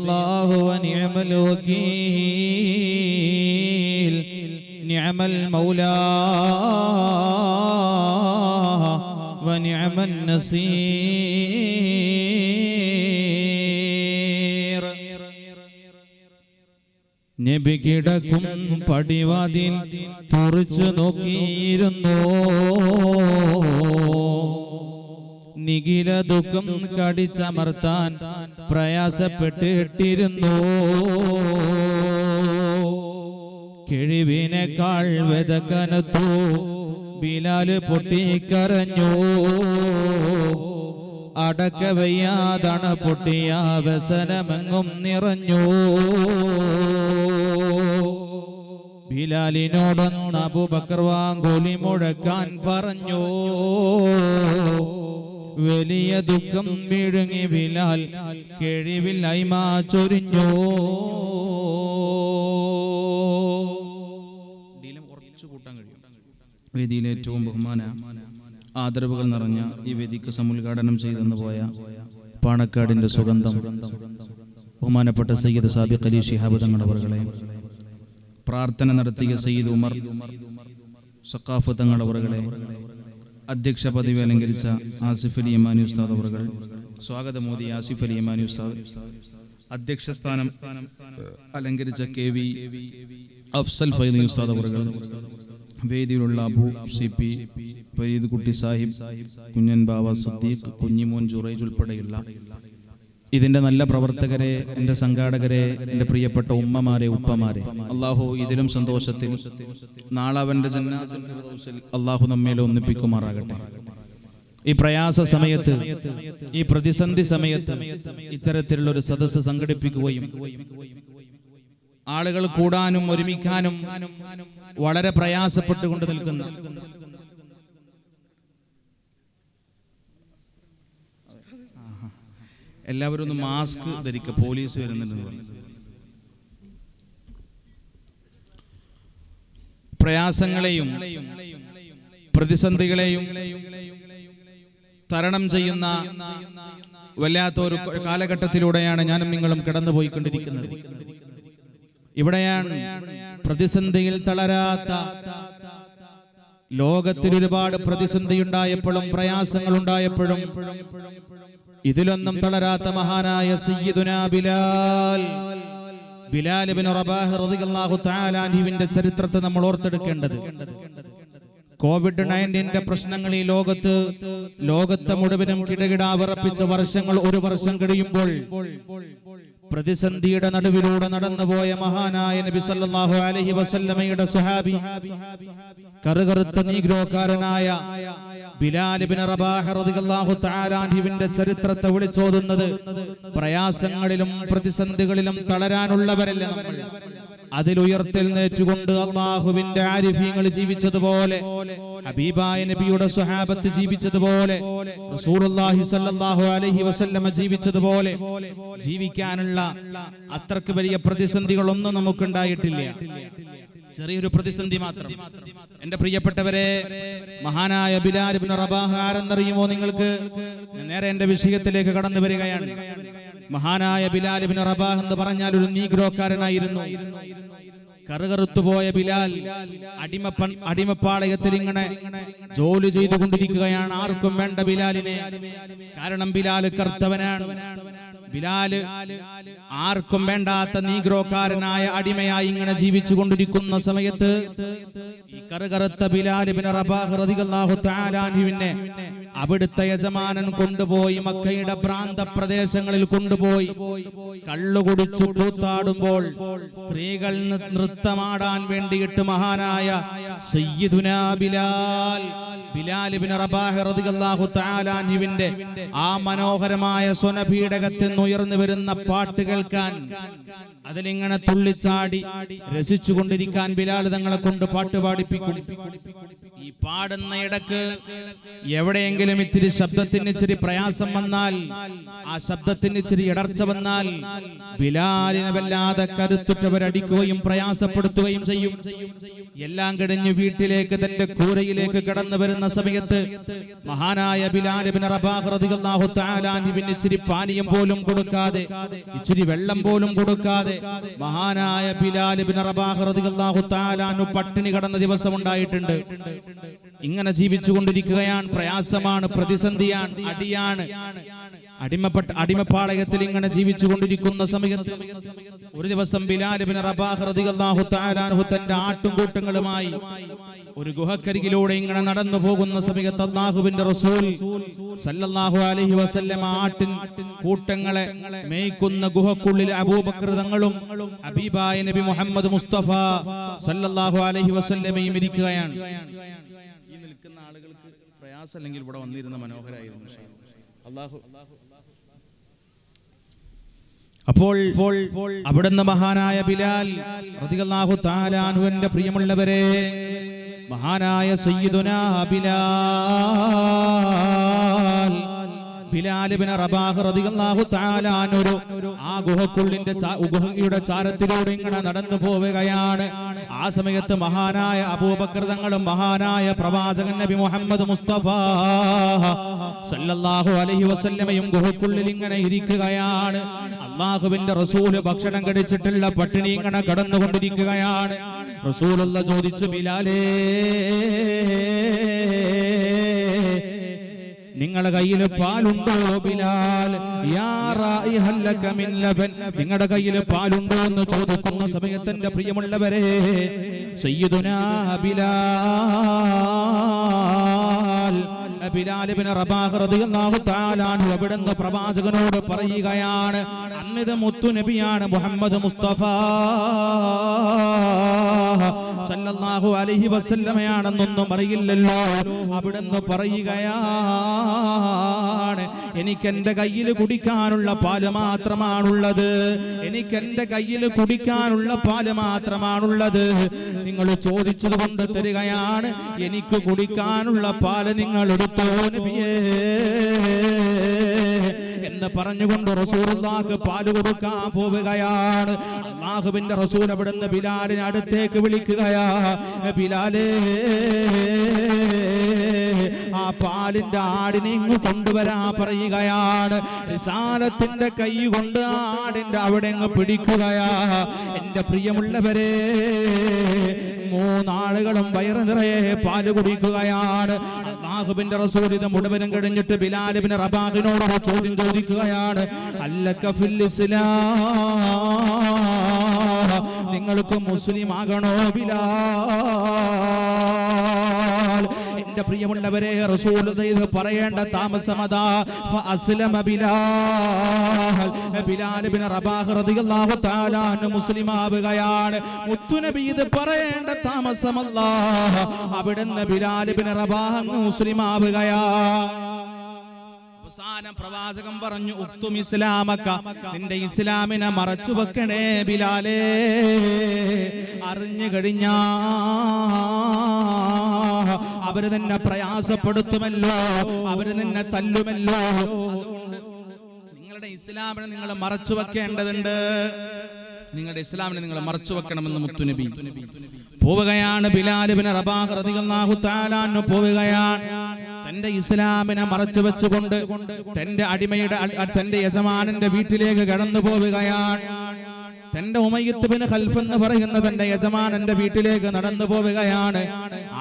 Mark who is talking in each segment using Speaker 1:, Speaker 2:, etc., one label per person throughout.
Speaker 1: الله ونعم الوكيل نعم المولى ونعم النصير നബി കിടക്കും പടിവാതിൽ തുറച്ചു നോക്കിയിരുന്നു നിഖില ദുഃഖം കടിച്ചമർത്താൻ പ്രയാസപ്പെട്ടിട്ടിരുന്നു. കിഴിവിനേക്കാൾ വെതക്കനത്തു ബിലാൽ പൊട്ടിക്കരഞ്ഞു. അടക്കവയ്യാതണ പൊട്ടിയ വ്യസനമെങ്ങും നിറഞ്ഞു. ബിലാലിനോടൊന്ന് അബൂബക്കർ വാങ്കുലി മുഴക്കാൻ പറഞ്ഞു. വലിയ ദുഃഖം വിഴുങ്ങി വിലാൽ കിഴിവില്ലായി മാ ചൊരിഞ്ഞോ? വേദിയിലെ ഏറ്റവും ബഹുമാന ആദരവുകൾ നിറഞ്ഞ ഈ വേദിക്ക് സമുദ്ഘാടനം ചെയ്തെന്ന് പോയ പാണക്കാടിന്റെ സുഗന്ധം ബഹുമാനപ്പെട്ട സയ്യിദ് സാബിഖ് അലി ഷിഹാബ് തങ്ങളവറുകളെ പ്രാർത്ഥന നടത്തിയ സയ്യിദ് ഉമർ സക്കാഫ് തങ്ങളവറുകളെ അധ്യക്ഷ പദവി അലങ്കരിച്ച ആസിഫ് അലി യമാനി ഉസ്താദ് അവറുകൾ. സ്വാഗതമോദി ആസിഫ് അലി യമാനി ഉസ്താദ്. അധ്യക്ഷ സ്ഥാനം അലങ്കരിച്ച കെ വി അഫ്സൽ ഫൈദി ഉസ്താദ് അവറുകൾ. വേദിയിലുള്ള അബു സി പി ഫരീദ് കുട്ടി സാഹിബ് കുഞ്ഞൻ ബാബ സദ്ദീഖ് കുഞ്ഞിമോൻ ജുറൈജ് ഉൾപ്പെടെയുള്ള ഇതിന്റെ നല്ല പ്രവർത്തകരെ എന്റെ സംഘാടകരെ എന്റെ പ്രിയപ്പെട്ട ഉമ്മമാരെ ഉപ്പമാരെ. അള്ളാഹു ഇതിലും സന്തോഷത്തിൽ നാളെ അവന്റെ അള്ളാഹു നമ്മേലെ ഒന്നിപ്പിക്കുമാറാകട്ടെ. ഈ പ്രയാസ സമയത്ത് ഈ പ്രതിസന്ധി സമയത്ത് ഇത്തരത്തിലുള്ള ഒരു സദസ്സ് സംഘടിപ്പിക്കുകയും ആളുകൾ കൂടാനും ഒരുമിക്കാനും വളരെ പ്രയാസപ്പെട്ടുകൊണ്ട് നിൽക്കുന്ന എല്ലാവരും ഒന്ന് മാസ്ക് ധരിക്കുക പോലീസ് വരുന്നുണ്ടെന്ന് പറഞ്ഞു. പ്രയാസങ്ങളെയും പ്രതിസന്ധികളെയും തരണം ചെയ്യുന്ന വല്ലാത്ത ഒരു കാലഘട്ടത്തിലൂടെയാണ് ഞാനും നിങ്ങളും കടന്നുപോയിക്കൊണ്ടിരിക്കുന്നത്. ഇവിടെയാണ് പ്രതിസന്ധിയിൽ തളരാത്ത ലോകത്തിൽ ഒരുപാട് പ്രതിസന്ധി ഉണ്ടായപ്പോഴും പ്രയാസങ്ങൾ ഉണ്ടായപ്പോഴും ഇതിലൊന്നും തളരാത്ത മഹാനായ സയ്യിദുന ബിലാൽ. ഇബ്നു റബാഹ് ചരിത്രത്തെ നമ്മൾ ഓർത്തെടുക്കേണ്ടത്. കോവിഡ് നയന്റീന്റെ പ്രശ്നങ്ങൾ ഈ ലോകത്ത് ലോകത്തെ മുഴുവനും കിടകിടാ വിറപ്പിച്ച വർഷങ്ങൾ ഒരു വർഷം കഴിയുമ്പോൾ പ്രതിസന്ധിയുടെ നടുവിലൂടെ നടന്നുപോയ മഹാനായ നബി സല്ലല്ലാഹു അലൈഹി വസല്ലമയുടെ സ്വഹാബി കറുകറുത്ത നീഗ്രോക്കാരനായ ബിലാൽ ഇബ്നു റബാഹ് റളിയല്ലാഹു തആല അൻഹുവിന്റെ ചരിത്രത്തെ വിളിച്ചോതുന്നത് പ്രയാസങ്ങളിലും പ്രതിസന്ധികളിലും തളരാനുള്ളവരല്ല നമ്മൾ? അതിലുയർത്തെഴുന്നേറ്റുകൊണ്ട് അള്ളാഹുവിന്റെ ആരിഫ്യങ്ങൾ ജീവിച്ചതുപോലെ ഹബീബായ നബിയുടെ സ്വഹാബത്ത് ജീവിച്ചതുപോലെ റസൂലുള്ളാഹി അലൈഹി ജീവിച്ചതുപോലെ ജീവിക്കാനുള്ള അത്രയ്ക്ക് വലിയ പ്രതിസന്ധികളൊന്നും നമുക്കുണ്ടായിട്ടില്ല. ചെറിയൊരു പ്രതിസന്ധി മാത്രം. എന്റെ പ്രിയപ്പെട്ടവരെ മഹാനായ ബിലാൽ റബാഹ് ആരെന്നറിയുമോ നിങ്ങൾക്ക്? നേരെ എന്റെ വിഷയത്തിലേക്ക് കടന്നു വരികയാണ്. മഹാനായ ബിലാൽ ഇബ്നു റബാഹ് എന്ന് പറഞ്ഞാൽ ഒരു നീഗ്രോക്കാരനായിരുന്നു. കറുകറുത്തുപോയ ബിലാൽ അടിമപ്പ അടിമപ്പാളയത്തിൽ ഇങ്ങനെ ജോലി ചെയ്തുകൊണ്ടിരിക്കുകയാണ്. ആർക്കും വേണ്ട ബിലാലിനെ. കാരണം ബിലാൽ കർത്തവനാണ് ബിലാൽ ആർക്കും വേണ്ടാത്ത നീഗ്രോക്കാരനായ അടിമയായി ഇങ്ങനെ ജീവിച്ചു കൊണ്ടിരിക്കുന്ന സമയത്ത് ഈ കറുകറുത്ത ബിലാലിബിന് റബാഹ് റളിയല്ലാഹു തആല അൻഹുവിനെ അവിടുത്തെ യജമാനൻ കൊണ്ടുപോയി മക്കയുടെ പ്രാന്ത പ്രദേശങ്ങളിൽ കൊണ്ടുപോയി കള്ളുകുടിച്ചു കൂത്താടുമ്പോൾ സ്ത്രീകൾ നൃത്തമാടാൻ വേണ്ടിയിട്ട് മഹാനായ സയ്യിദുനാ ബിലാൽ ആ മനോഹരമായ സ്വനപീഠകത്തിൽ നിന്ന് ഉയർന്നു വരുന്ന പാട്ട് കേൾക്കാൻ അതിലിങ്ങനെ തുള്ളിച്ചാടി രസിച്ചു കൊണ്ടിരിക്കാൻ ബിലാൽ തങ്ങളെ കൊണ്ട് പാട്ട് പാടിപ്പിക്കും. ഈ പാടുന്ന ഇടയ്ക്ക് എവിടെയെങ്കിലും ഇത്തിരി ശബ്ദത്തിന് ഇച്ചിരി പ്രയാസം വന്നാൽ ആ ശബ്ദത്തിന് ഇച്ചിരി ഇടർച്ച വന്നാൽ ബിലാലിനെ വല്ലാതെ കരുത്തുറ്റവരടിക്കുകയും പ്രയാസപ്പെടുത്തുകയും ചെയ്യും. എല്ലാം കഴിഞ്ഞ് വീട്ടിലേക്ക് തന്റെ കൂരയിലേക്ക് കടന്നു വരുന്ന സമയത്ത് മഹാനായ ബിലാലിബിൻ റബാഹ്റദിഹു താലാനിബിന് ഇച്ചിരി പാനീയം പോലും കൊടുക്കാതെ ഇച്ചിരി വെള്ളം പോലും കൊടുക്കാതെ മഹാനായ ബിലാലിബിൻ തആല അനു പട്ടിണി കടന്ന ദിവസം ഉണ്ടായിട്ടുണ്ട് ഇങ്ങനെ ജീവിച്ചു കൊണ്ടിരിക്കുകയാണ് പ്രയാസമാണ് പ്രതിസന്ധിയാണ് അടിയാണ്. അടിമപ്പെട്ട അടിമപ്പാളയത്തിൽ ഇങ്ങനെ ജീവിച്ചു കൊണ്ടിരിക്കുന്ന സമയത്ത് ഒരു ദിവസം ബിലാലിബിൻ റബാഹ് റളിയല്ലാഹു തആല അൻഹു തന്റെ ആട്ടുംകൂട്ടങ്ങളുമായി ഒരു ഗുഹക്കരികിലൂടെ ഇങ്ങനെ നടന്നു പോകുന്ന സമയത്ത് അള്ളാഹുവിന്റെ റസൂൽ സല്ലല്ലാഹു അലൈഹി വസല്ലം ആട്ടിൻ കൂട്ടങ്ങളെ മേയ്ക്കുന്ന ഗുഹക്കുള്ളിൽ അബൂബക്കർ തങ്ങളും ഹബീബായ നബി മുഹമ്മദ് മുസ്തഫ സല്ലല്ലാഹു അലൈഹി വസല്ലമയും ഇരിക്കുകയാണ്. ഈ നിൽക്കുന്ന ആളുകൾക്ക് പ്രയാസം അല്ലെങ്കിൽ ഇവിടെ വന്നിരുന്ന മനോഹരായിരുന്നു. അള്ളാഹു അപ്പോൾ അവിടുന്ന് മഹാനായ ബിലാൽ റളിയല്ലാഹു തആല അൻഹുവിന്റെ പ്രിയമുള്ളവരെ മഹാനായ സയ്യിദുനാ ബിലാൽ. ബിലാൽ ഇബ്നു റബാഹ് റളിയല്ലാഹു തആല ആ ഗുഹക്കുള്ളിന്റെ ഗുഹയുടെ ചാരത്തിലൂടെ ഇങ്ങനെ നടന്നു പോവുകയാണ്. ആ സമയത്ത് മഹാനായ അബൂബക്കർ തങ്ങളും മഹാനായ പ്രവാചകൻ നബി മുഹമ്മദ് മുസ്തഫ സല്ലല്ലാഹു അലൈഹി വസല്ലമയും ഗുഹക്കുള്ളിൽ ഇങ്ങനെ ഇരിക്കുകയാണ്. അള്ളാഹുവിന്റെ റസൂൽ ഭക്ഷണം കഴിച്ചിട്ടുള്ള പട്ടിണി ഇങ്ങനെ കടന്നുകൊണ്ടിരിക്കുകയാണ്. റസൂലുള്ള ചോദിച്ചു ബിലാലേ നിങ്ങളുടെ കയ്യിൽ പാലുണ്ടോ ബിലാൽ? നിങ്ങളുടെ കയ്യിൽ പാലുണ്ടോ എന്ന് ചോദിക്കുന്ന സമയത്ത് എന്റെ പ്രിയമുള്ളവരെ സയ്യിദുനാ പ്രവാചകനോട് പറയുകയാണ് അന്നിത് മുത്തു നബിയാണ് മുഹമ്മദ് മുസ്തഫ. സല്ലല്ലാഹു അലൈഹി വസല്ലമയാണെന്നൊന്നും അറിയില്ലല്ലോ. അവിടുന്ന് പറയുകയാണ് എനിക്ക് എന്റെ കയ്യിൽ കുടിക്കാനുള്ള പാൽ മാത്രമാണുള്ളത്. എന്റെ കയ്യിൽ കുടിക്കാനുള്ള പാൽ മാത്രമാണുള്ളത്. നിങ്ങൾ ചോദിച്ചത് കൊണ്ട് തരികയാണ് എനിക്ക് കുടിക്കാനുള്ള പാൽ നിങ്ങൾ എടുത്തോ നബിയേ. എന്ന് പറഞ്ഞുകൊണ്ട് റസൂലുള്ളാഹ്ക്ക് പാൽ കൊടുക്കാൻ പോവുകയാണ്. അള്ളാഹുവിന്റെ റസൂൽ അവിടുന്ന് ബിലാലിനെ അടുത്തേക്ക് വിളിക്കുകയാ. ബിലാലേ ആ പാലിന്റെ ആടിനെ ഇങ്ങ് കൊണ്ടുവരാ പറയുകയാണ്. റിസാലത്തിന്റെ കൈ കൊണ്ട് ആടിന്റെ അവിടെ അങ്ങ് പിടിക്കുകയാ. എന്റെ പ്രിയമുള്ളവരെ മൂന്നാളുകളും വയറു നിറയെ പാൽ കുടിക്കുകയാണ്. അള്ളാഹുബിന്റെ റസൂൽ ഇത് കഴിഞ്ഞിട്ട് ബിലാലിബിന് റബാഹിനോട് ചോദ്യം ചോദിക്കുകയാണ്. അല്ലക്ക ഫിൽ ഇസ്ലാം. നിങ്ങൾക്ക് മുസ്ലിം ആകണോ ബിലാൽ? എന്റെ പ്രിയമുള്ളവരെ റസൂൽ ഇത് പറയേണ്ട താമസമതാ ഫഅസ്ലമ ബിലാൽ. ബിലാൽ ഇബ്നു റബാഹ് റളിയല്ലാഹു തആല അൻഹു മുസ്ലിം ആവുകയാണ് മുത്തുനബി ഇത് പറയേണ്ട താമസമല്ല അവിടുന്ന് ബിലാൽ ഇബ്നു റബാഹ് മുസ്ലിമാവുകയാണ് അവസാനം പ്രവാചകം പറഞ്ഞു ഉത്തും ഇസ്ലാമക്ക. നിന്റെ ഇസ്ലാമിനെ മറച്ചു വെക്കണേ ബിലാലേ. അറിഞ്ഞു കഴിഞ്ഞാ അവർ നിന്നെ പ്രയാസപ്പെടുത്തുമല്ലോ അവർ നിന്നെ തല്ലുമല്ലോ. അതുകൊണ്ട് നിങ്ങളുടെ ഇസ്ലാമിനെ നിങ്ങൾ മറച്ചു വെക്കേണ്ടതുണ്ട്. നിങ്ങളുടെ ഇസ്ലാമിനെ നിങ്ങൾ മറച്ചു വെക്കണമെന്ന് മുത്തുനബി പോവുകയാണ് ബിലാലിബിന് റബാഹ് തആല അൻഹു പോവുകയാണ്. തന്റെ ഇസ്ലാമിനെ മറച്ചു വെച്ചുകൊണ്ട് തന്റെ അടിമയുടെ തന്റെ യജമാനന്റെ വീട്ടിലേക്ക് കടന്നു പോവുകയാണ്. തന്റെ ഉമയ്യത്ത് ബിൻ ഖൽഫ് എന്ന് പറയുന്ന തന്റെ യജമാനന്റെ വീട്ടിലേക്ക് നടന്നു പോവുകയാണ്.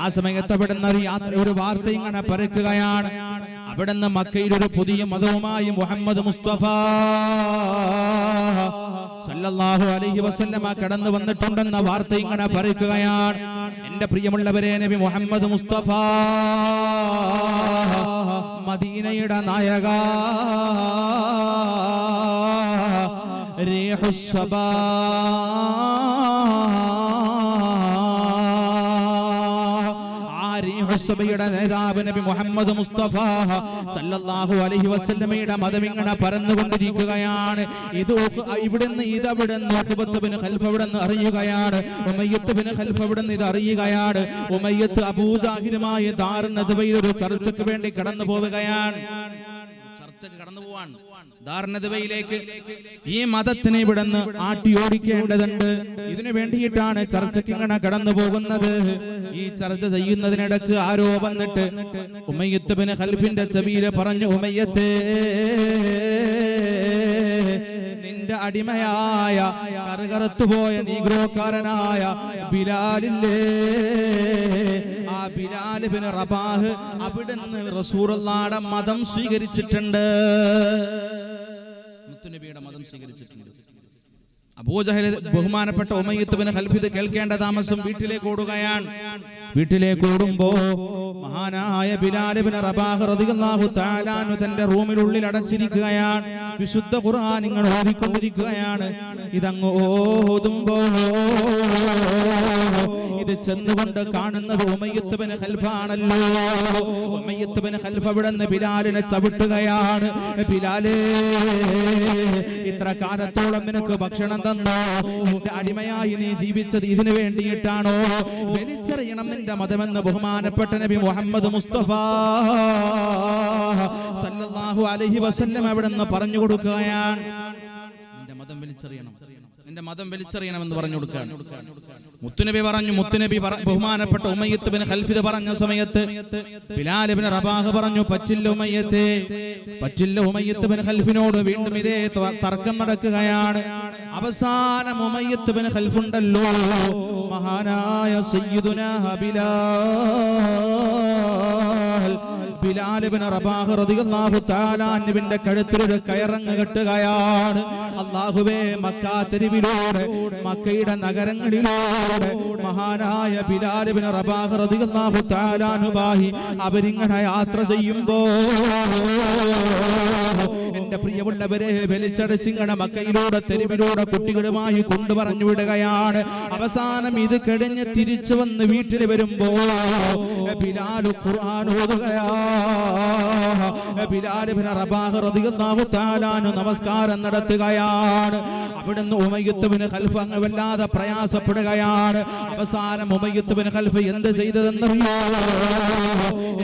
Speaker 1: ആ സമയത്ത് പെടുന്ന ഒരു യാത്ര ഒരു വാർത്ത ഇങ്ങനെ പരക്കുകയാണ്. അവിടുന്ന് മക്കയിൽ ഒരു പുതിയ മതവുമായി മുഹമ്മദ് മുസ്തഫ സല്ലല്ലാഹു അലൈഹി വസല്ലമ കടന്നു വന്നിട്ടുണ്ടെന്ന വാർത്ത ഇങ്ങനെ പറയുകയാണ്. എന്റെ പ്രിയമുള്ളവരെ നബി മുഹമ്മദ് മുസ്തഫ മദീനയുടെ നായക റീഹുസ്സബാ റീഹു നേതാവ് നബി മുഹമ്മദ് മുസ്തഫ സല്ലല്ലാഹു അലൈഹി വസല്ലമയുടെ മതം ഇങ്ങനെ പരന്നുകൊണ്ടിരിക്കുകയാണ്. ഇത് ഇവിടുന്ന് ഇതവിടുന്ന് ബിൻ ഖൽഫ് ഇവിടുന്ന് അറിയുകയാണ്. ഉമയ്യത്ത് ബിൻ ഖൽഫ് ഇവിടുന്ന് ഇത് അറിയുകയാണ്. ഉമയ്യത്ത് അബൂജാഹിലുമായി ദാറുന്നതുവയിൽ ഒരു ചർച്ചയ്ക്ക് വേണ്ടി കടന്നു പോവുകയാണ് ചർച്ചയ്ക്ക് കടന്നു പോവാൻ ധാരണതയിലേക്ക് ഈ മതത്തിനെ ഇവിടുന്ന് ആട്ടി ഓടിക്കേണ്ടതുണ്ട് ഇതിനു വേണ്ടിയിട്ടാണ് ചർച്ചയ്ക്ക് ഇങ്ങനെ കടന്നു പോകുന്നത്. ഈ ചർച്ച ചെയ്യുന്നതിനിടക്ക് ആരോ വന്നിട്ട് ഉമയ്യത്ത് ബിൻ ഖൽഫിന്റെ ചെവിയിൽ പറഞ്ഞു ഉമയ്യത്തേ നിന്റെ അടിമയായ കറുകറുത്തുപോയ നീഗ്രോക്കാരനായ ബിലാലില്ലേ? ആ ബിലാൽ ബിൻ റബാഹ് അവിടുന്ന് റസൂറുള്ളാടെ മതം സ്വീകരിച്ചിട്ടുണ്ട്. മുത്തുനബിയുടെ മതം സ്വീകരിച്ചിട്ടുണ്ട്. അബൂജഹൽ ബഹുമാനപ്പെട്ട ഉമയ്യത്ത് ബിൻ ഖൽഫിദ് കേൾക്കേണ്ട താമസം വീട്ടിലേക്ക് ഓടുകയാണ്. വീട്ടിലേക്ക് ഓടുമ്പോ മഹാനായ ബിലാലിബിന് റബാഹ് താലാനു തന്റെ റൂമിനുള്ളിൽ അടച്ചിരിക്കുകയാണ്. വിശുദ്ധ ഖുർആൻ നിങ്ങൾ ഓതിക്കൊണ്ടിരിക്കുകയാണ്. ഇതങ്ങ് ഓതുമ്പോ ഇത് ചെന്നുകൊണ്ട് കാണുന്നത് ഉമയ്യത്ത് ബിൻ ഖൽഫാണല്ലോ ഉമയ്യത്ത് ഖൽഫ അവിടെ നിന്ന് ബിലാലിനെ ചവിട്ടുകയാണ്. ബിലാലേ ഇത്ര കാലത്തോളം നിനക്ക് ഭക്ഷണം തന്നോ? അടിമയായി നീ ജീവിച്ചത് ഇതിനു വേണ്ടിയിട്ടാണോ? വലിച്ചെറിയണം നിന്റെ മതമെന്ന് ബഹുമാനപ്പെട്ട നബി മുഹമ്മദ് മുസ്തഫ സല്ലല്ലാഹു അലൈഹി വസല്ലം അവിടെ നിന്ന് പറഞ്ഞു കൊടുക്കുകയാണ്. എന്റെ മതം വലിച്ചെറിയണം. നിന്റെ മതം വലിച്ചെറിയണമെന്ന് പറഞ്ഞു കൊടുക്കുകയാണ് മുത്തുനബി പറഞ്ഞു മുത്തുനബി ബഹുമാനപ്പെട്ട ഉമയ്യത്ത് ബിൻ ഖൽഫിദ് പറഞ്ഞ സമയത്ത് ബിലാൽ ബിൻ റബാഹ് പറഞ്ഞു പറ്റില്ല ഉമയ്യത്തെ. പറ്റില്ല ഉമയ്യത്ത് ബിൻ ഖൽഫിനോട് വീണ്ടും ഇതേ തർക്കം നടക്കുകയാണ്. അവസാനം ഉമയ്യത്ത് ബിൻ ഖൽഫുണ്ടല്ലോ. മഹാനായ സയ്യിദുനാ ബിലാൽ കഴുത്തിൽ ഒരു കയറങ്ങ് കെട്ടുകയാണ്. അല്ലാഹുവേ മക്ക തെരുവിലൂടെ മക്കയുടെ നഗരങ്ങളിലൂടെ മഹാനായ ബിലാൽ ഇബ്നു റബാഹ് റളിയല്ലാഹു തആല അൻഹുബാഹി അവരിങ്ങനെ യാത്ര ചെയ്യുമ്പോ എന്റെ പ്രിയമുള്ളവരെ വലിച്ചടച്ചിങ്ങനെ മക്കയിലൂടെ തെരുവിലൂടെ കുട്ടികളുമായി കൊണ്ടുപറഞ്ഞു വിടുകയാണ്. അവസാനം ഇത് കഴിഞ്ഞ് തിരിച്ചു വന്ന് വീട്ടിൽ വരുമ്പോ ഖുർആൻ റബാഹ് നമസ്കാരം നടത്തുകയാണ്. അവിടുന്ന് ഉമയ്യത്ത് ബിൻ ഖൽഫ് അങ്ങ് വല്ലാതെ പ്രയാസപ്പെടുകയാണ്. അവസാനം ഉമയ്യത്ത് ബിൻ ഖൽഫ് എന്ത് ചെയ്തതെന്നറിയോ?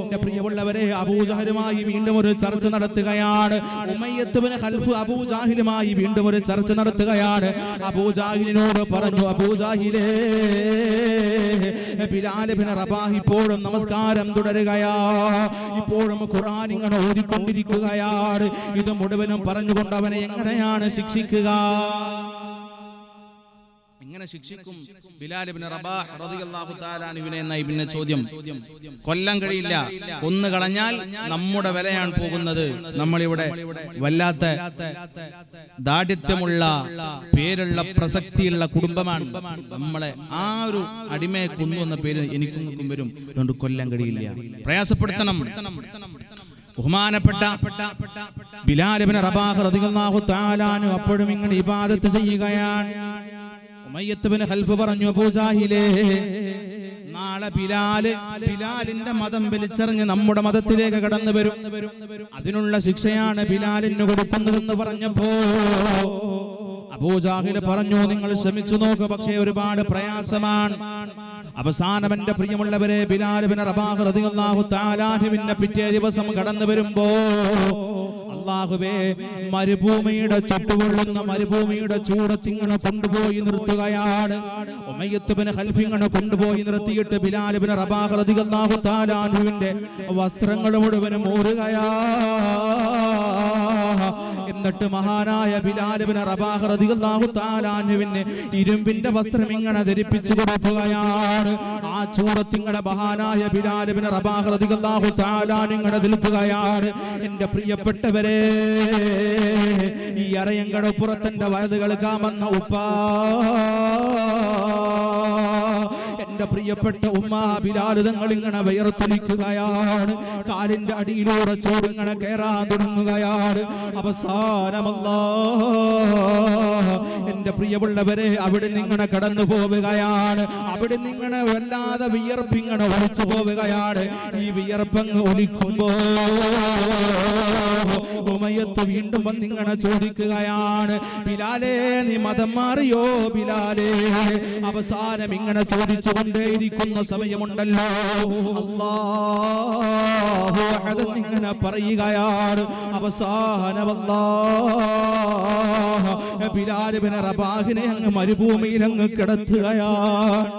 Speaker 1: എന്റെ പ്രിയമുള്ളവരെ അബൂജഹരുമായി വീണ്ടും ഒരു ചർച്ച നടത്തുകയാണ്. ഉമയ്യത്ത് ബിൻ ഖൽഫ് അബൂജാഹിലുമായി വീണ്ടും ഒരു ചർച്ച നടത്തുകയാണ്. അബൂജാഹിലിനോട് പറഞ്ഞു അബൂജാഹിലേ ബിലാൽ ബിൻ റബാഹ് ഇപ്പോഴും നമസ്കാരം തുടരുകയാ. ഇപ്പോഴും ഖുർആൻ ഇങ്ങനെ ഓതിക്കൊണ്ടിരിക്കുകയാണ്. ഇത് മുഴുവനും പറഞ്ഞുകൊണ്ട് അവനെ എങ്ങനെയാണ് ശിക്ഷിക്കുക? എങ്ങനെ ശിക്ഷിക്കും. ബിലാൽ ഇബ്നു റബാഹ് റളിയല്ലാഹു തആല അൻഹുവിനെ എന്ന ഇബ്നെ ചോദ്യം. കൊല്ലം കഴിയില്ല. കൊന്നു കളഞ്ഞാൽ നമ്മുടെ വിലയാണ് പോകുന്നത്. നമ്മളിവിടെ വല്ലാത്ത ദാഠിത്യമുള്ള പേരുള്ള പ്രസക്തിയുള്ള കുടുംബമാണ്. നമ്മളെ ആ ഒരു അടിമയെ കൊന്നു എന്ന പേര് എനിക്കും വരും. അതുകൊണ്ട് കൊല്ലം കഴിയില്ല. പ്രയാസപ്പെടുത്തണം. ബഹുമാനപ്പെട്ട ബിലാൽ ഇബ്നു റബാഹ് റളിയല്ലാഹു തആലാനു അപ്പോഴും ഇങ്ങനെ ഇബാദത്ത് ചെയ്യുകയാണ്. ഉമയ്യത്ത് ഹൽഫ് പറഞ്ഞു പൂജാഹിലേ നാളെ ബിലാൽ ബിലാലിന്റെ മതം വലിച്ചെറിഞ്ഞ് നമ്മുടെ മതത്തിലേക്ക് കടന്നു വരും. അതിനുള്ള ശിക്ഷയാണ് ബിലാലിന് കൊടുക്കുന്നതെന്ന് പറഞ്ഞപ്പോ അബൂജാഹിൽ പറഞ്ഞു നിങ്ങൾ ശ്രമിച്ചു നോക്ക് പക്ഷേ ഒരുപാട് പ്രയാസമാണ്. അവസാനം എന്റെ പ്രിയമുള്ളവരെ ബിൻ റബാഹ് റളിയല്ലാഹു തആല അൻഹുവിന്റെ പിറ്റേ ദിവസം കടന്നു വരുമ്പോ അള്ളാഹുവേ മരുഭൂമിയുടെ ചുട്ടുകൊള്ളുന്ന മരുഭൂമിയുടെ ചൂടത്തിങ്ങനെ കൊണ്ടുപോയി നിർത്തുകയാണ്. ഉമയത്തുബിന് ഹൽഫിങ്ങനെ കൊണ്ടുപോയി നിർത്തിയിട്ട് ബിലാലിബിന് റബാഹ് റളിയല്ലാഹു തആല അൻഹുവിന്റെ വസ്ത്രങ്ങൾ മുഴുവനും മൂറുകയാ എന്നിട്ട് മഹാനായ റബാഹ് തആല അൻഹുവിന് ഇരുമ്പിന്റെ വസ്ത്രം ഇങ്ങനെ ധരിപ്പിച്ചു കൊടുക്കുകയാണ്. ആ ചൂടത്തിങ്ങനെ മഹാനായ റബാഹ് റളിയല്ലാഹു തആല ഇങ്ങനെ നിൽക്കുകയാണ്. എന്റെ പ്രിയപ്പെട്ടവരെ ഈ അറയങ്കടപ്പുറത്തിന്റെ വയത് കേൾക്കാമെന്ന ഉപ്പാ എന്റെ പ്രിയപ്പെട്ട ഉമ്മ ബിലാൽ തങ്ങൾ ഇങ്ങനെ വയർത്തിരിക്കുകയാണ്. കാലിന്റെ അടിയിലൂടെ ചോറിങ്ങനെ കയറാൻ തുടങ്ങുകയാണ്. അവസാനമല്ല എന്റെ പ്രിയമുള്ളവരെ അവിടെ നിങ്ങനെ കടന്നു പോവുകയാണ്. അവിടെ നിങ്ങളെ വല്ലാതെ വിയർപ്പിങ്ങനെ ഒളിച്ചു പോവുകയാണ്. ഈ വിയർപ്പങ്ങ് ഒലിക്കുമ്പോ ഉമയത്ത് വീണ്ടും വന്നിങ്ങനെ ചോദിക്കുകയാണ് ബിലാലേ നീ മതം മാറിയോ? ബിലാലേ. അവസാനം ഇങ്ങനെ ചോദിച്ചുകൊണ്ടേയിരിക്കുന്ന സമയമുണ്ടല്ലോ. ഇങ്ങനെ പറയുകയാണ്. അവസാനമല്ലാ റബാഹിനെ അങ്ങ് മരുഭൂമിയിൽ അങ്ങ് കിടത്തുകയാണ്.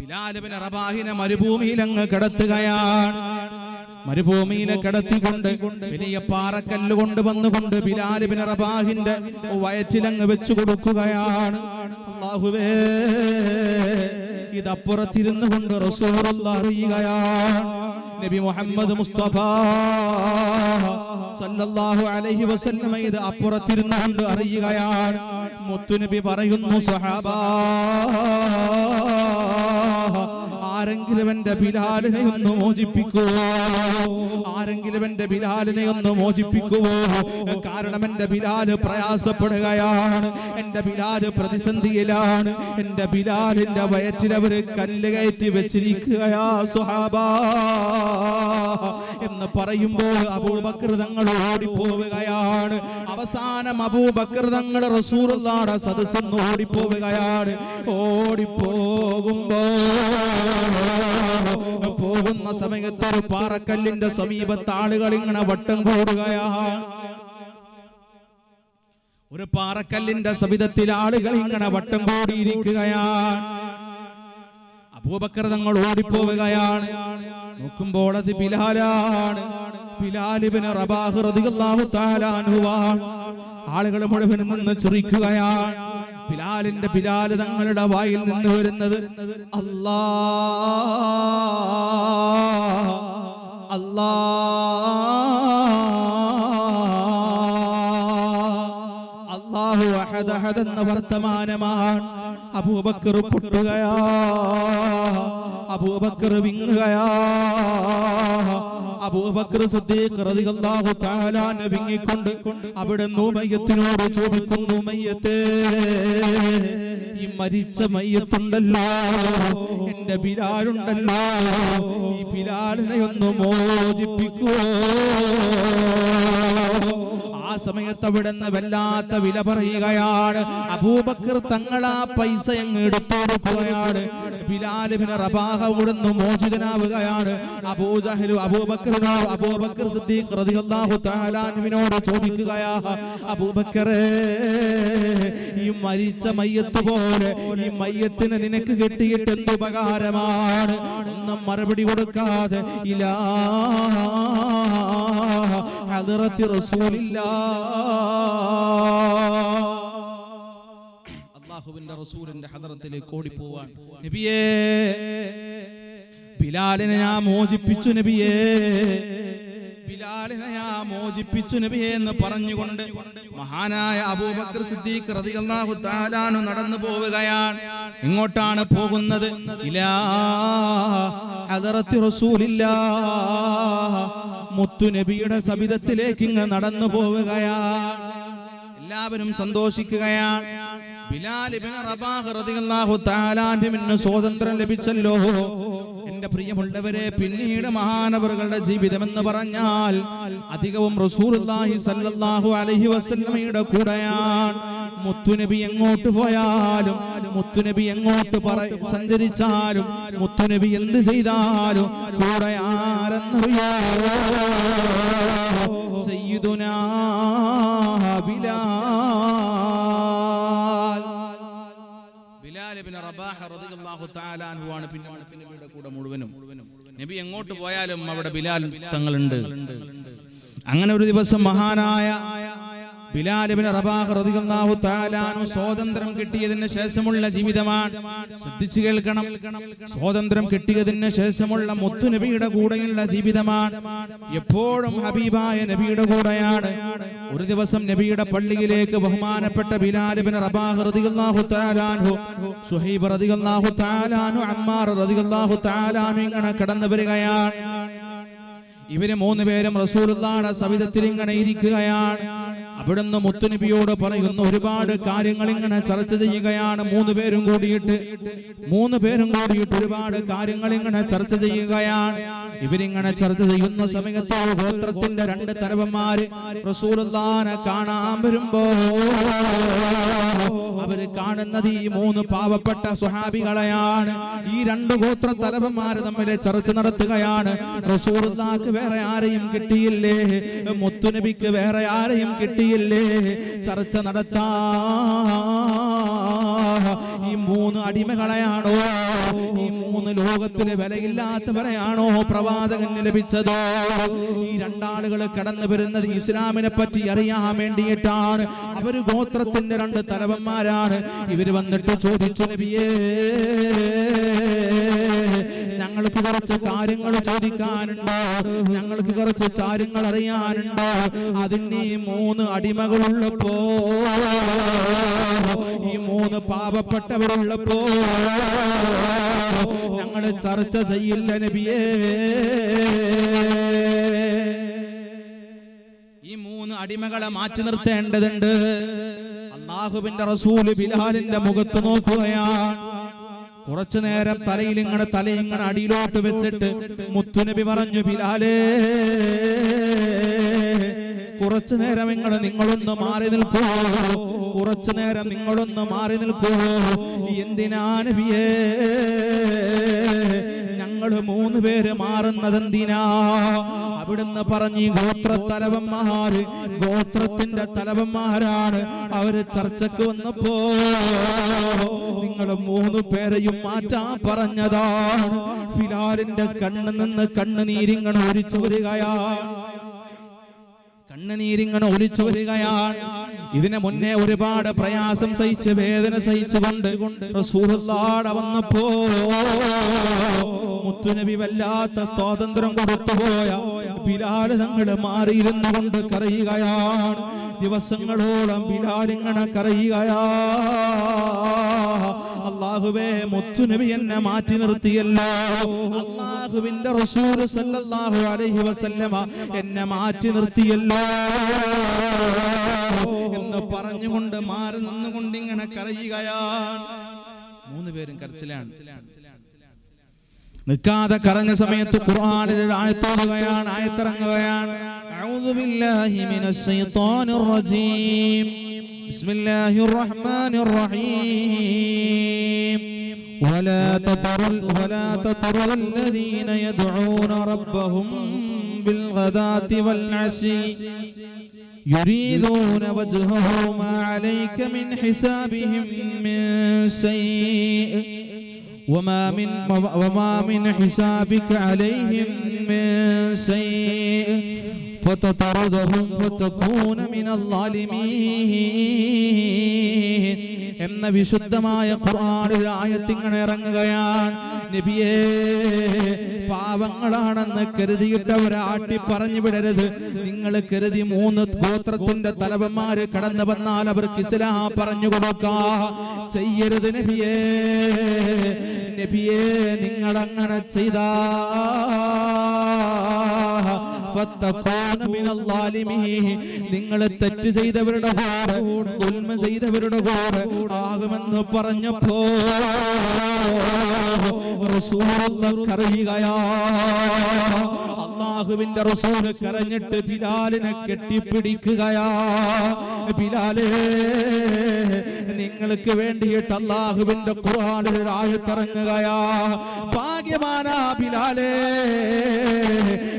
Speaker 1: ബിലാലിബിന് റബാഹിനെ മരുഭൂമിയിൽ അങ്ങ് കിടത്തുകയാണ്. മരുഭൂമിയിലെ കിടത്തിക്കൊണ്ട് വലിയ പാറക്കല്ല് കൊണ്ട് വന്നുകൊണ്ട് ബിലാലിബിന് റബാഹിന്റെ വയറ്റിലങ്ങ് വെച്ചു കൊടുക്കുകയാണ്. അള്ളാഹുവേ ഇതപ്പുറത്തിരുന്നു കൊണ്ട് റസൂറുള്ള അറിയുകയാണ്. നബി മുഹമ്മദ് മുസ്തഫ സല്ലല്ലാഹു അലൈഹി വസല്ലമ ഇത് അപ്പുറത്തിരുന്നു കൊണ്ട് അറിയുകയാണ്. മുത്തുനബി പറയുന്നു സഹാബാ ആരെങ്കിലും എന്റെ ബിലാലിനെ ഒന്ന് മോചിപ്പിക്കുവോ ആരെങ്കിലും എന്റെ ബിലാലിനെ ഒന്ന് മോചിപ്പിക്കുവോ കാരണം എന്റെ ബിലാൽ പ്രയാസപ്പെടുകയാണ്. എന്റെ ബിലാൽ പ്രതിസന്ധിയിലാണ്. എന്റെ ബിലാലിന്റെ വയറ്റിൽ അവർ കല്ല് കയറ്റി വെച്ചിരിക്കുകയാ സുഹാബാ. എന്ന് പറയുമ്പോൾ അബൂബക്കർ തങ്ങൾ ഓടിപ്പോവുകയാണ്. അവസാനം അബൂബക്കർ തങ്ങൾ റസൂറുള്ളാടെ സദസ്സെന്ന് ഓടിപ്പോവുകയാണ്. ഓടിപ്പോകുമ്പോ പോകുന്ന സമയത്ത് ഒരു പാറക്കല്ലിന്റെ സമീപത്ത് ആളുകൾ ഇങ്ങനെ വട്ടം കൂടുകയാണ് ഒരു പാറക്കല്ലിന്റെ സവിധത്തിൽ ആളുകൾ ഇങ്ങനെ വട്ടം കൂടിയിരിക്കുകയാണ് അബൂബക്കർ തങ്ങൾ ഓടിപ്പോവുകയാണ്. നോക്കുമ്പോൾ അത് ബിലാലാണ്. ബിലാലിബിന് റബാഹ് തആല അൻഹുവാണ്. ആളുകൾ മുഴുവൻ നിന്ന് ചിരിക്കുകയാണ് ബിലാലിന്റെ ബിലാൽ തങ്ങളുടെ വായിൽ നിന്ന് വരുന്നത് അല്ലാ അല്ലാ. അള്ളാഹു അഹദ് അഹദ് എന്ന വർത്തമാനമാണ്. അബൂബക്കർ പൊട്ടുകയാ അബൂബക്കർ വിങ്ങുകയാ. അബൂബക്കർ സിദ്ദീഖ് റളിയല്ലാഹു തആല നബിങ്ങിക്കൊണ്ട് അവിടെ മയ്യത്തിനോട് ചോദിക്കുന്നു മയ്യത്തേ ഈ മരിച്ച മയ്യത്തുണ്ടല്ലോ എന്റെ ബിലാലുണ്ടല്ലോ ഈ ബിലാലിനെ ഒന്ന് മോചിപ്പിക്കുവോ ആ സമയത്ത് അവിടുന്ന് വല്ലാത്ത വില പറയുകയാണ്. അബൂബക്കർ തങ്ങൾ ആ പൈസ അങ്ങ് എടുത്തു കൊടുക്കുകയാണ് ബിലാലിബിന് റബാഹ അവിടുന്ന് മോചിതനാവുകയാണ്. അബൂജഹലു അബൂബക്കറിനോ അബൂബക്കർ സിദ്ദീഖ് റളിയല്ലാഹു തആല അൻഹുവിനോട് ചോദിക്കുകയാ അബൂബക്കറേ ഈ മരിച്ച മയ്യത്ത് പോലെ ഈ മയ്യത്തിന് നിനക്ക് കിട്ടിയിട്ട് എന്ത് ഉപകാരമാണ്? ഒന്നും മറുപടി കൊടുക്കാതെ ഇലാ ഹദറത്തി റസൂലില്ലാ അള്ളാഹുവിന്റെ റസൂലിന്റെ ഹദറത്തിലേക്ക് ഓടിപ്പോവാൻ. നബിയേ ബിലാലിനെ ഞാൻ മോചിപ്പിച്ചു നബിയേ. ബിലാലിനെ ഞാൻ മോചിപ്പിച്ചു നബിയേ എന്ന് പറഞ്ഞുകൊണ്ട് മഹാനായ അബൂബക്കർ സിദ്ദീഖ് റളിയല്ലാഹു താലാനു നടന്നു പോവുകയാണ്. ഇങ്ങോട്ടാണ് പോകുന്നത്. ഇലാ ഹദറത്തി റസൂലില്ലാ മുത്തു നബിയുടെ സബിതത്തിലേക്ക് ഇങ്ങ് നടന്നു പോവുകയാണ് എല്ലാവരും സന്തോഷിക്കുകയാണ് സ്വാതന്ത്ര്യം ലഭിച്ചല്ലോ. എന്റെ പ്രിയമുള്ളവരെ പിന്നീട് മഹാനവറുകളുടെ ജീവിതം എന്ന് പറഞ്ഞാൽ അധികവും റസൂലുള്ളാഹി സല്ലല്ലാഹു അലൈഹി വസല്ലമയുടെ കൂടെയാണ്. മുത്തുനബി എങ്ങോട്ട് പോയാലും മുത്തുനബി എങ്ങോട്ട് പറ സഞ്ചരിച്ചാലും മുത്തുനബി എന്ത് ചെയ്താലും കൂടെ ആരെന്നറിയോ? സയ്യിദുനാ ബിലാൽ ആണ് പിന്നെ നബിയുടെ കൂടെ മുഴുവനും. നബി എങ്ങോട്ട് പോയാലും അവിടെ ബിലാൽ തങ്ങളുണ്ട്. അങ്ങനെ ഒരു ദിവസം മഹാനായ ബിലാൽ റബാഹ് റതികന്നാഹു അൻഹു സ്വാതന്ത്ര്യം കിട്ടിയതിന് ശേഷമുള്ള ജീവിതമാണ്. ശ്രദ്ധിച്ചു കേൾക്കണം. സ്വാതന്ത്ര്യം കിട്ടിയതിന് ശേഷമുള്ള മുത്തു നബിയുടെ കൂടെയുള്ള ജീവിതമാണ്. എപ്പോഴും ഹബീബായ നബിയുടെ കൂടെയാണ്. ഒരു ദിവസം നബിയുടെ പള്ളിയിലേക്ക് ബഹുമാനപ്പെട്ട ബിലാലിബിന് റബാഹ് റളിയല്ലാഹു തആല സുഹൈബ് റളിയല്ലാഹു താലാനു അമ്മാർ റളിയല്ലാഹു താലാനു ഇങ്ങനെ കടന്നു വരികയാണ്. ഇവർ മൂന്ന് പേരും റസൂലുള്ളാഹിയുടെ സവിധത്തിൽ ഇങ്ങനെ ഇരിക്കുകയാണ്. അവിടുന്ന് മുത്തുനബിയോട് പറയുന്ന ഒരുപാട് കാര്യങ്ങൾ ഇങ്ങനെ ചർച്ച ചെയ്യുകയാണ്. മൂന്ന് പേരും കൂടിയിട്ട് മൂന്ന് പേരും കൂടിയിട്ട് ഒരുപാട് കാര്യങ്ങൾ ഇങ്ങനെ ചർച്ച ചെയ്യുകയാണ്. ഇവരിങ്ങനെ ചർച്ച ചെയ്യുന്ന സമയത്ത് ഗോത്രത്തിന്റെ രണ്ട് തലവന്മാര് റസൂലുള്ളാനെ കാണാൻ വരുമ്പോ അവർ കാണുന്നത് ഈ മൂന്ന് പാവപ്പെട്ട സ്വഹാബികളെയാണ്. ഈ രണ്ട് ഗോത്ര തലവന്മാര് തമ്മിൽ ചർച്ച നടത്തുകയാണ്. റസൂലുള്ളാക്ക് വേറെ ആരെയും കിട്ടിയില്ലേ? മുത്തുനബിക്ക് വേറെ ആരെയും കിട്ടിയില്ലേ? ചർച്ച നടത്താ ഈ മൂന്ന് അടിമകളെയാണോ? ഈ മൂന്ന് ലോകത്തിന് വിലയില്ലാത്തവരെയാണോ പ്രവാചകന് ലഭിച്ചത്? ഈ രണ്ടാളുകൾ കടന്നു വരുന്നത് ഇസ്ലാമിനെ പറ്റി അറിയാൻ വേണ്ടിയിട്ടാണ്. അവർ ഗോത്രത്തിന്റെ രണ്ട് തലവന്മാരാണ്. ഇവർ വന്നിട്ട് ചോദിച്ചു നബിയേ ഞങ്ങൾക്ക് കുറച്ച് കാര്യങ്ങൾ ചോദിക്കാനുണ്ട്? ഞങ്ങൾക്ക് കുറച്ച് കാര്യങ്ങൾ അറിയാനുണ്ടോ? അതിന് ഈ മൂന്ന് അടിമകളുള്ളപ്പോ ഈ മൂന്ന് പാവപ്പെട്ടവരുള്ളപ്പോ ഞങ്ങൾ ചർച്ച ചെയ്യില്ല നബിയേ. ഈ മൂന്ന് അടിമകളെ മാറ്റി നിർത്തേണ്ടതുണ്ട്. അള്ളാഹുവിന്റെ റസൂൽ ബിലാലിന്റെ മുഖത്ത് നോക്കുകയാണ്. കുറച്ചു നേരം തലയിൽ ഇങ്ങനെ തല ഇങ്ങനെ അടിയിലോട്ട് വെച്ചിട്ട് മുത്തുനബി പറഞ്ഞു ബിലാലേ കുറച്ചു നേരം ഇങ്ങനെ നിങ്ങളൊന്ന് മാറി നിൽക്കൂ. കുറച്ചു നേരം നിങ്ങളൊന്ന് മാറി നിൽക്കൂ. എന്തിനാ നബിയേ? ഞങ്ങൾ മൂന്ന് പേര് മാറുന്നതെന്തിനാ? അവിടുന്ന് പറഞ്ഞ് ഗോത്ര തലവന്മാര് ഗോത്രത്തിന്റെ തലവന്മാരാണ്. അവർ ചർച്ചക്ക് വന്നപ്പോ നിങ്ങൾ മൂന്ന് പേരെയും മാറ്റാൻ പറഞ്ഞതാണ് ഫിലാലിന്റെ കണ്ണിൽ നിന്ന് കണ്ണുനീരിങ്ങനെ ഒരിച്ചു വരികയാണ്. കണ്ണുനീരിങ്ങനെ ഒലിച്ചു വരികയാണ്. ഇതിനെ മുന്നേ ഒരുപാട് പ്രയാസം സഹിച്ച് വേദന സഹിച്ചുകൊണ്ട് സുഹൃത്താട വന്നപ്പോ മുത്തുനബി വല്ലാത്ത സ്വാതന്ത്ര്യം കൊടുത്തുപോയ ബിലാൽ തങ്ങൾ മാറിയിരുന്നു കൊണ്ട് കരയുകയാണ്. ദിവസങ്ങളോളം ബിലാലിങ്ങനെ കരയുകയാ. അള്ളാഹുവേ മുത്തുനബി എന്നെ മാറ്റി നിർത്തിയല്ലോ. അള്ളാഹുവിന്റെ റസൂൽ സല്ലല്ലാഹു അലൈഹി വസല്ലമ എന്നെ മാറ്റി നിർത്തിയല്ലോ. എന്ന് പറഞ്ഞുകൊണ്ട് മാറി നിന്നുകൊണ്ട് ഇങ്ങനെ കരയുകയാണ് മൂന്ന് പേരും കരച്ചിലാണ് നിൽക്കാതെ കരഞ്ഞ സമയത്ത് ഖുർആനിൽ ഒരു ആയത്തോടുകയാണ് ആയത്തിറങ്ങുകയാണ് أعوذ بالله من الشيطان الرجيم بسم الله الرحمن الرحيم ولا تطر ولا تطر الذين يدعون ربهم بالغداة والعشي يريدون وجهه ما عليك من حسابهم من شيء. وما من وما من حسابك عليهم من شيء. فتطردهم فتكون من الظالمين. എന്ന വിശുദ്ധമായ ഖുർആനിൽ ആയത്തിങ്ങനെ ഇറങ്ങുകയാണ്. നബിയേ പാവങ്ങളാണെന്ന് കരുതിയിട്ട് അവരാട്ടി പറഞ്ഞു വിടരുത്. നിങ്ങൾ കരുതി മൂന്ന് ഗോത്രത്തിന്റെ തലവന്മാര് കടന്നു വന്നാൽ അവർക്ക് ഇസ്ലാം പറഞ്ഞു കൊടുക്കാ. ചെയ്യരുത് നബിയേ. നബിയേ നിങ്ങൾ അങ്ങനെ ചെയ്താ നിങ്ങൾ തെറ്റ് ചെയ്തവരുടെ കൂടെ ചെയ്തവരുടെ കൂടെ ആകുമെന്ന് പറഞ്ഞപ്പോ അള്ളാഹുവിന്റെ റസൂൽ കരഞ്ഞിട്ട് ബിലാലിനെ കെട്ടിപ്പിടിക്കുകയാ. ബിലാലേ നിങ്ങൾക്ക് വേണ്ടിയിട്ട് അള്ളാഹുവിന്റെ ഖുർആാനിൽ ആയത്തിറങ്ങുകയാ. ഭാഗ്യവാനാ ബിലാലേ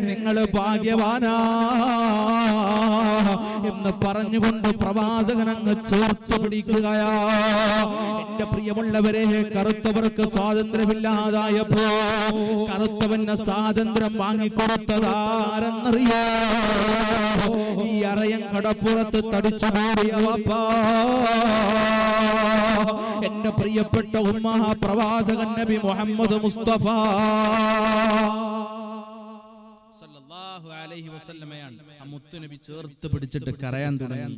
Speaker 1: നിങ്ങൾ ഭാഗ്യവാനാ. എന്ന് പറഞ്ഞുകൊണ്ട് പ്രവാചകൻ അങ്ങ് ചേർത്ത് പിടിക്കുകയാ. എന്റെ പ്രിയമുള്ളവരെ കറുത്തവർക്ക് സ്വാതന്ത്ര്യമില്ലാതായപ്പോ കറുത്തവന് സ്വാതന്ത്ര്യം വാങ്ങിക്കൊടുത്തതാരെന്നറിയോ? ഈ അറയം കടപ്പുറത്ത് തടിച്ചു മൂടിയ വാപ്പാ എന്റെ പ്രിയപ്പെട്ട ഉമ്മ പ്രവാചകൻ നബി മുഹമ്മദ് മുസ്തഫ. സല്ലല്ലാഹു അലൈഹി വസല്ലമയാണ്. ആ മുത്തുനബി ചേർത്ത് പിടിച്ചിട്ട് കരയാൻ തുടങ്ങി.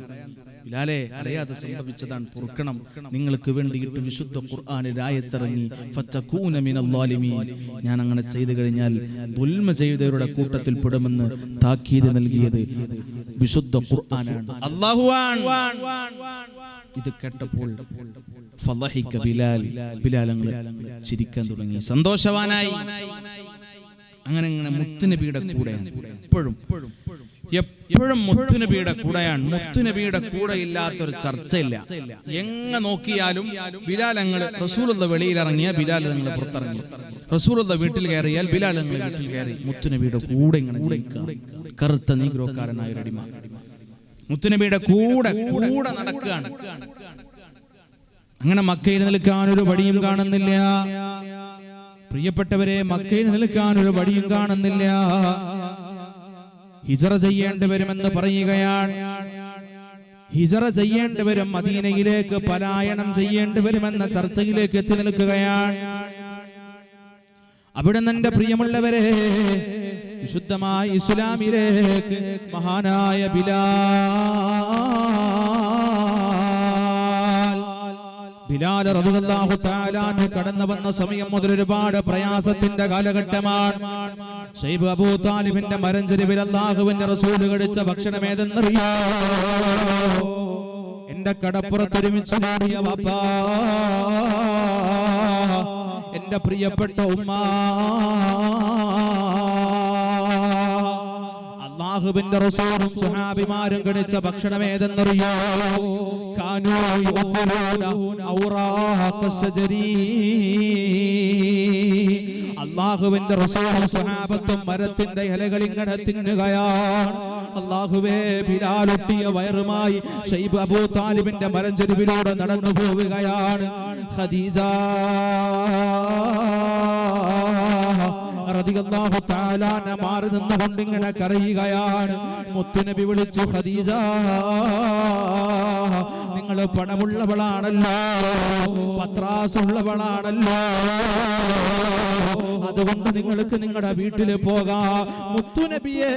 Speaker 1: ബിലാലെ അറിയാതെ സംഭവിച്ചതാണ് പൊറുക്കണം. നിങ്ങൾക്ക് വേണ്ടിയിട്ട് വിശുദ്ധ ഖുർആനിൽ ആയത്തിറങ്ങി ഫത്തകൂന മിനൽ ളാലിമീൻ ഞാൻ അങ്ങനെ ചെയ്തു കഴിഞ്ഞാൽ ദുൽമ ചെയ്തവരുടെ കൂട്ടത്തിൽ പെടുമെന്ന് താക്കീത് നൽകിയത് വിശുദ്ധ ഖുർആനാണ്. അല്ലാഹുവാൻ ഇത് കേട്ടപ്പോൾ ഫളഹിക ബിലാൽ ബിലാൽ അങ്ങ് ചിരിക്കാൻ തുടങ്ങി. സന്തോഷവാനായി. അങ്ങനെ അങ്ങനെ മുത്തുനബിയുടെ കൂടെയാണ് എപ്പോഴും എപ്പോഴും മുത്തുനബിയുടെ കൂടെയാണ്. മുത്തുനബിയുടെ കൂടെ ഇല്ലാത്തൊരു ചർച്ചയില്ല. എങ്ങ നോക്കിയാലും ബിലാൽ അങ്ങൾ റസൂലുള്ള വെളിയിൽ ഇറങ്ങിയ ബിലാൽ നിങ്ങൾ പുറത്തിറങ്ങി. റസൂലുള്ള വീട്ടിൽ കയറിയാൽ ബിലാൽ നിങ്ങൾ വീട്ടിൽ കയറി മുത്തുനബിയുടെ കൂടെ ഇങ്ങനെ ജീവിക്കുക. കറുത്ത നീഗ്രോക്കാരനായ അടിമ. മുത്തുനബിയുടെ കൂടെ കൂടെ നടക്കുകയാണ്. അങ്ങനെ മക്കയിൽ നിൽക്കാൻ ഒരു വഴിയും കാണുന്നില്ല. പ്രിയപ്പെട്ടവരെ മക്കയിൽ നിൽക്കാൻ ഒരു വഴിയും കാണുന്നില്ല. ഹിജറ ചെയ്യേണ്ടി വരുമെന്ന് പറയുകയാണ്. ഹിജറ ചെയ്യേണ്ടി വരും മദീനയിലേക്ക് പലായനം ചെയ്യേണ്ടി വരുമെന്ന ചർച്ചയിലേക്ക് എത്തി നിൽക്കുകയാണ്. അവിടെ നിന്റെ പ്രിയമുള്ളവരെ വിശുദ്ധമായ ഇസ്ലാമിലേക്ക് മഹാനായ ബിലാൽ ബിലാൽ റളിയല്ലാഹു തആല അൻഹു കടന്നു വന്ന സമയം മുതൽ ഒരുപാട് പ്രയാസത്തിന്റെ കാലഘട്ടമാണ്. ഷൈബ് അബൂ താലിബിന്റെ മരഞ്ചെരുവിൽ അല്ലാഹുവിന്റെ റസൂൽ കഴിച്ച ഭക്ഷണം ഏതെന്നറിയോ? എന്റെ കടപ്പുറത്തൊരുമിച്ച് മാറിയ വാപ്പാ എന്റെ പ്രിയപ്പെട്ട ഉമ്മ അള്ളാഹുവിന്റെ റസൂലും സുഹാബിമാരും ഗണിച്ച ഭക്ഷണം ഏതെന്നറിയോ അള്ളാഹുവിന്റെ റസൂലും സുഹാബത്തും മരത്തിന്റെ ഇലകൾ ഇങ്ങനെ തിന്നുകയാണ്. അള്ളാഹുവേ ബിലാലൊട്ടിയ വയറുമായി ഷൈബ് അബൂ താലിബിന്റെ മരഞ്ചെരുവിലൂടെ നടന്നു പോവുകയാണ് ഖദീജ. റളിയല്ലാഹു തആല അൻഹ മാറി നിന്നുകൊണ്ട് ഇങ്ങനെ കരയുകയാണ്. മുത്തുനബി വിളിച്ചു ഖദീജ നിങ്ങൾ പണമുള്ളവളാണല്ലോ പത്രാസുള്ളവളാണല്ലോ. അതുകൊണ്ട് നിങ്ങൾക്ക് നിങ്ങളുടെ വീട്ടിൽ പോകാം. മുത്തുനബിയെ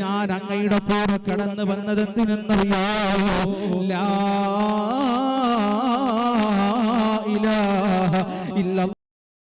Speaker 1: ഞാൻ അങ്ങയുടെ കൂടെ കടന്നു വന്നത് എന്തിനെന്നറിയാമോ ലാ ഇല്ല